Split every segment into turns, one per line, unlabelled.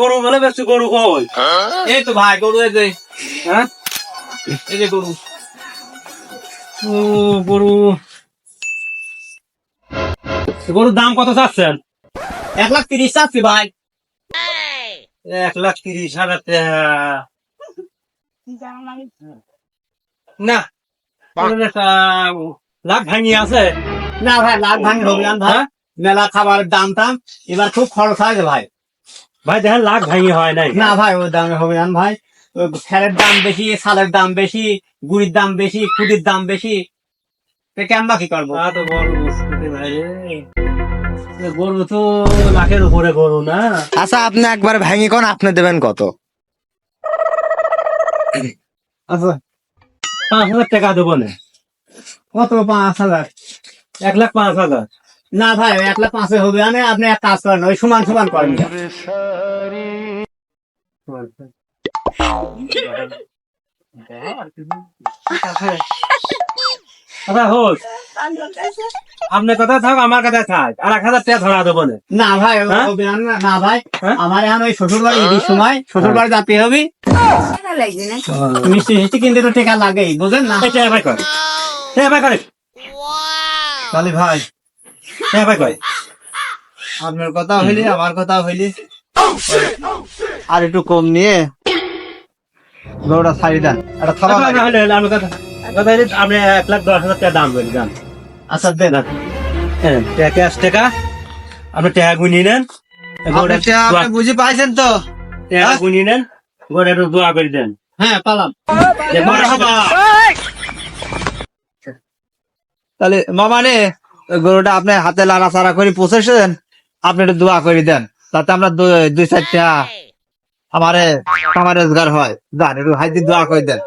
গরু বলে বেশি গরু কই
এই তো ভাই গরু এই যে
হ্যাঁ?
এই যে গরু।
ও গরু। গরুর দাম কত চাচ্ছেন?
এক লাখ তিরিশ চাচ্ছি ভাই।
এক লাখ তিরিশ হাজার না লাখ ভাঙি আছে।
না ভাই লাখ ভাঙি হবে না ভাই।
হ্যাঁ?
মেলা খাবারের দাম টাম এবার খুব খরচ আছে ভাই।
ভাই দেখেন লাখ ভাঙি হয় নাই।
না ভাই ওই দামে হবে না ভাই। ফেলের দাম বেশি সালের দাম বেশি গুড়ির দাম বেশি খুদির দাম বেশি। কেমন কি করব?
তা তো বড় মুশকিল ভাই গরু তো লাখের উপরে গরু না।
আচ্ছা আপনি একবার ভেঙে কোন আপনি দেবেন কত?
আচ্ছা
পাঁচ হাজার টাকা দেবো না।
কত? পাঁচ হাজার।
এক লাখ পাঁচ হাজার।
না ভাই ওই এক লাখ পাঁচে হবে না আপনি এক কাজ করেন ওই সমান সমান করেন।
আচ্ছা আপনার কথা থাক আমার কথা থাক? আর এক হাজার টাকা ধরা দেবো না।
ভাই
হ্যাঁ?
না, ভাই
হ্যাঁ?
আমার এখন ওই শ্বশুর বাড়ি ঈদের সময় শ্বশুর বাড়ি যাতে হবে। মিষ্টি মিষ্টি কিনতে তো টাকা লাগেই বুঝেন না?
ভাই করে। ভাই করে
তাহলে ভাই
ভাই করে
আপনার কথা হইলে আমার কথা হইলে। আর একটু কম নিয়ে গরুটা ছাড়ি দেন। একটা থাবা
আচ্ছা, হলে হলে আমি কথা কথা আপনি এক লাখ দশ হাজার টাকা দাম বলি দাম
আচ্ছা দেন।
হ্যাঁ ক্যাশ টাকা? আপনি টাকা গুনিয়ে নেন।
আপনি বুঝে পাইছেন তো?
টাকা গুনিয়ে নেন। গোটা একটু দোয়া করে দেন।
হ্যাঁ পালাম। তাহলে মামানে গরুটা আপনি হাতে লাড়াচাড়া করে পৌঁছেছেন আপনি একটু দোয়া করে দেন তাতে আমরা দুই চারটা আমারে আমার রোজগার হয়। যান একটু হাইতে দোয়া করে দেন।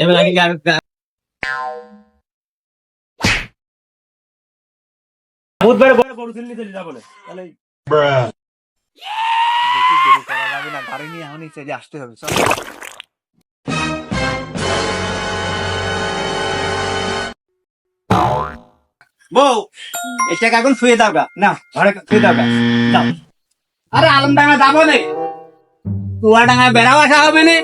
এবার নাকি আমি-
বুধবারে বড় গরু কিনে নিতে যাব তাহলে
বেশি দেরি করা যাবে না গাড়ি নিয়ে এখনই চলে আসতে হবে চল। বউ এটাকে এখন শুয়ে দাও গা। না ঘরে শুয়ে দাও গা। যাও। আরে আলমডাঙ্গা যাব নে। কুয়াডাঙ্গা বেড়াও আসা হবে না।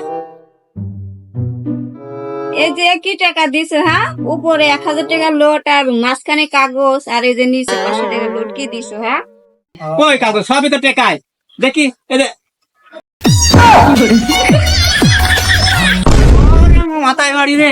এই যে কি টাকা দিছে হ্যাঁ উপরে এক হাজার টাকা লোট আর মাঝখানে কাগজ আর এই যে নিচে পাঁচশো টাকা লোট কি দিছো হ্যাঁ
কই কাগজ? সবই তো টেকায়। দেখি এদের মাথায় বাড়ি রে